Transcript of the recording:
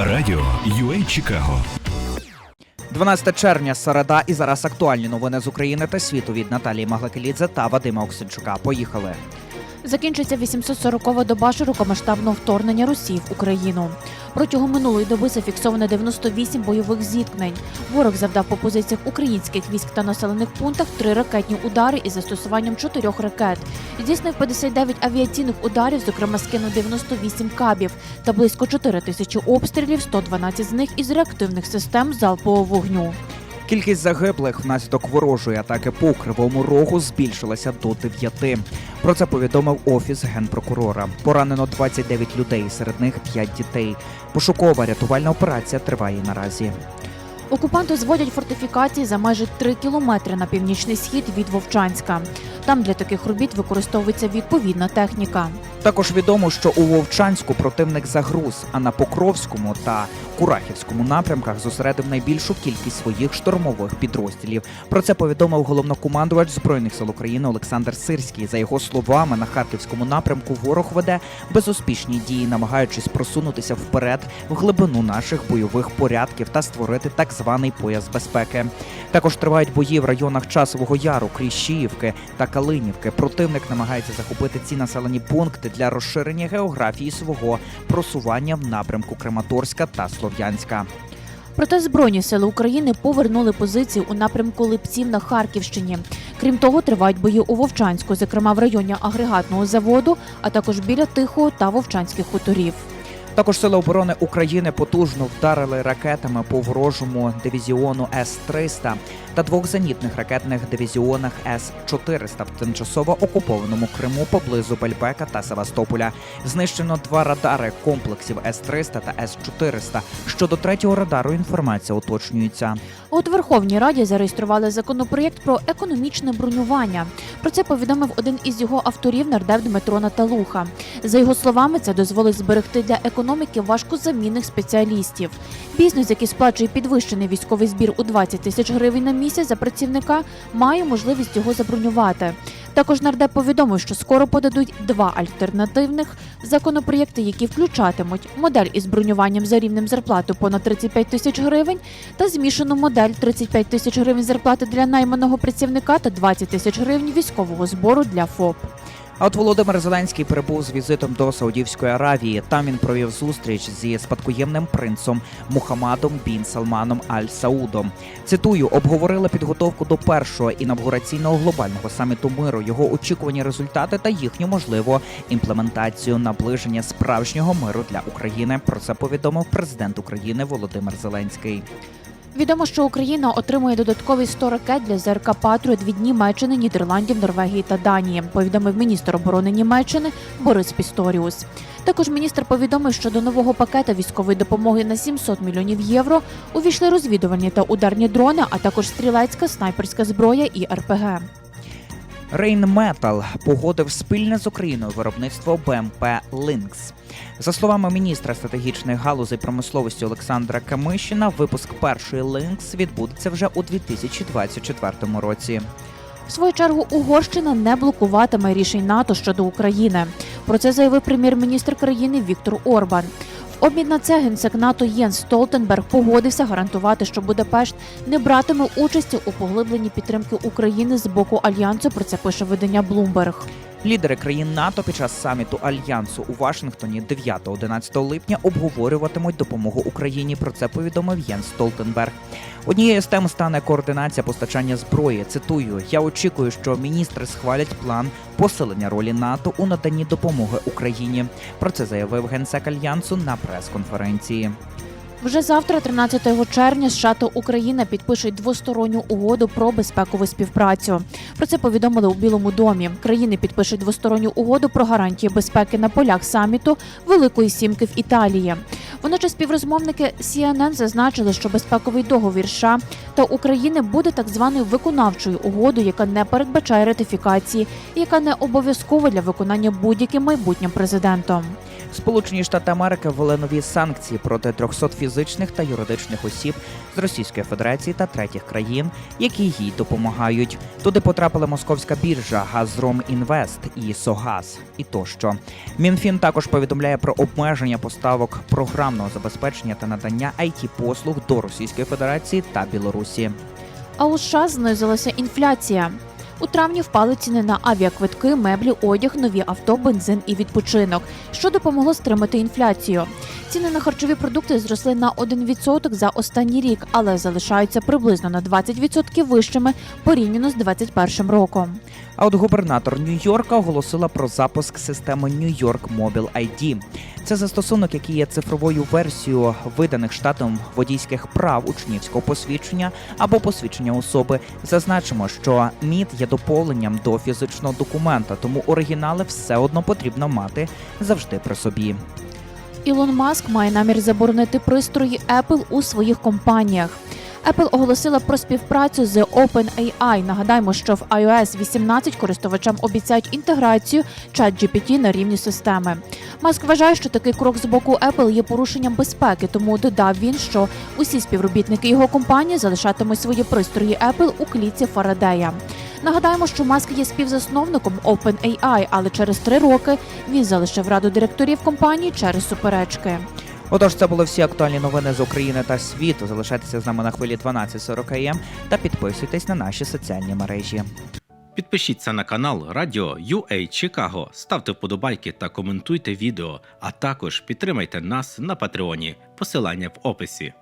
Радіо UA Чикаго 12 червня, середа, і зараз актуальні новини з України та світу від Наталії Маглакелідзе та Вадима Оксенчука. Поїхали. Закінчиться 840-ва доба широкомасштабного вторгнення Росії в Україну. Протягом минулої доби зафіксовано 98 бойових зіткнень. Ворог завдав по позиціях українських військ та населених пунктах три ракетні удари із застосуванням чотирьох ракет. Здійснив 59 авіаційних ударів, зокрема скинув 98 кабів та близько 4 тисячі обстрілів, 112 з них із реактивних систем залпового вогню. Кількість загиблих внаслідок ворожої атаки по кривому рогу збільшилася до 9. Про це повідомив офіс генпрокурора. Поранено 29 людей, серед них 5 дітей. Пошукова рятувальна операція триває наразі. Окупанти зводять фортифікації за майже 3 кілометри на північний схід від Вовчанська. Там для таких робіт використовується відповідна техніка. Також відомо, що у Вовчанську противник загруз, а на Покровському та Курахівському напрямках зосередив найбільшу кількість своїх штурмових підрозділів. Про це повідомив головнокомандувач збройних сил України Олександр Сирський. За його словами, на харківському напрямку ворог веде безуспішні дії, намагаючись просунутися вперед в глибину наших бойових порядків та створити так званий пояс безпеки. Також тривають бої в районах Часового Яру, Кріщіївки та Калинівки. Противник намагається захопити ці населені пункти для розширення географії свого просування в напрямку Краматорська та Слов'янська. Проте Збройні сили України повернули позиції у напрямку Липців на Харківщині. Крім того, тривають бої у Вовчанську, зокрема в районі агрегатного заводу, а також біля Тихого та Вовчанських хуторів. Також Сили оборони України потужно вдарили ракетами по ворожому дивізіону С-300 та двох зенітних ракетних дивізіонах С-400 в тимчасово окупованому Криму поблизу Бельбека та Севастополя. Знищено два радари комплексів С-300 та С-400. Щодо третього радару інформація уточнюється. От Верховній Раді зареєстрували законопроєкт про економічне бронювання. Про це повідомив один із його авторів нардеп Дмитро Наталуха. За його словами, це дозволить зберегти для економіки важкозамінних спеціалістів. Бізнес, який сплачує підвищений військовий збір у 20 тисяч гривень на місяць за працівника, має можливість його забронювати. Також нардеп повідомив, що скоро подадуть два альтернативних законопроєкти, які включатимуть модель із бронюванням за рівнем зарплати понад 35 тисяч гривень та змішану модель 35 тисяч гривень зарплати для найманого працівника та 20 тисяч гривень військового збору для ФОП. А от Володимир Зеленський прибув з візитом до Саудівської Аравії. Там він провів зустріч зі спадкоємним принцом Мухаммадом бін Салманом Аль Саудом. Цитую, обговорили підготовку до першого інавгураційного глобального саміту миру, його очікувані результати та їхню можливу імплементацію наближення справжнього миру для України. Про це повідомив президент України Володимир Зеленський. Відомо, що Україна отримує додаткові 100 ракет для ЗРК Патріот від Німеччини, Нідерландів, Норвегії та Данії. Повідомив міністр оборони Німеччини Борис Пісторіус. Також міністр повідомив, що до нового пакета військової допомоги на 700 мільйонів євро увійшли розвідувальні та ударні дрони, а також стрілецька снайперська зброя і РПГ. Рейнметал погодив спільне з Україною виробництво БМП Линкс. За словами міністра стратегічних галузей промисловості Олександра Камишина, випуск першої Линкс відбудеться вже у 2024 році. В свою чергу Угорщина не блокуватиме рішень НАТО щодо України. Про це заявив прем'єр-міністр країни Віктор Орбан. Обмін на це генсек НАТО Єнс Столтенберг погодився гарантувати, що Будапешт не братиме участі у поглибленні підтримки України з боку альянсу. Про це пише видання Bloomberg. Лідери країн НАТО під час саміту альянсу у Вашингтоні 9-11 липня обговорюватимуть допомогу Україні. Про це повідомив Єнс Столтенберг. Однією з тем стане координація постачання зброї. Цитую: я очікую, що міністри схвалять план посилення ролі НАТО у наданні допомоги Україні. Про це заявив генсек альянсу на прес-конференції. Вже завтра, 13 червня, США та Україна підпишуть двосторонню угоду про безпекову співпрацю. Про це повідомили у Білому домі. Країни підпишуть двосторонню угоду про гарантії безпеки на полях саміту Великої Сімки в Італії. Водночас співрозмовники CNN зазначили, що безпековий договір США та України буде так званою виконавчою угодою, яка не передбачає ратифікації, яка не обов'язкова для виконання будь-яким майбутнім президентом. Сполучені Штати Америки ввели нові санкції проти 300 фізичних та юридичних осіб з Російської Федерації та третіх країн, які їй допомагають. Туди потрапила московська біржа Газром Інвест і Согаз і тощо. Мінфін також повідомляє про обмеження поставок програмних програмного забезпечення та надання it послуг до Російської Федерації та Білорусі. А у США знизилася інфляція. У травні впали ціни на авіаквитки, меблі, одяг, нові авто, бензин і відпочинок, що допомогло стримати інфляцію. Ціни на харчові продукти зросли на 1% за останній рік, але залишаються приблизно на 20% вищими порівняно з 2021 роком. А от губернатор Нью-Йорка оголосила про запуск системи New York Mobile ID. Це застосунок, який є цифровою версією виданих штатом водійських прав учнівського посвідчення або посвідчення особи. Зазначимо, що МІД є доповненням до фізичного документа, тому оригінали все одно потрібно мати завжди при собі. Ілон Маск має намір заборонити пристрої Apple у своїх компаніях. Apple оголосила про співпрацю з OpenAI. Нагадаємо, що в iOS 18 користувачам обіцяють інтеграцію ChatGPT на рівні системи. Маск вважає, що такий крок з боку Apple є порушенням безпеки, тому додав він, що усі співробітники його компанії залишатимуть свої пристрої Apple у клітці Фарадея. Нагадаємо, що Маск є співзасновником OpenAI, але через три роки він залишив раду директорів компанії через суперечки. Отож, це були всі актуальні новини з України та світу. Залишайтеся з нами на хвилі 12.40 АМ та підписуйтесь на наші соціальні мережі. Підпишіться на канал Радіо UA Чикаго, ставте вподобайки та коментуйте відео, а також підтримайте нас на Патреоні. Посилання в описі.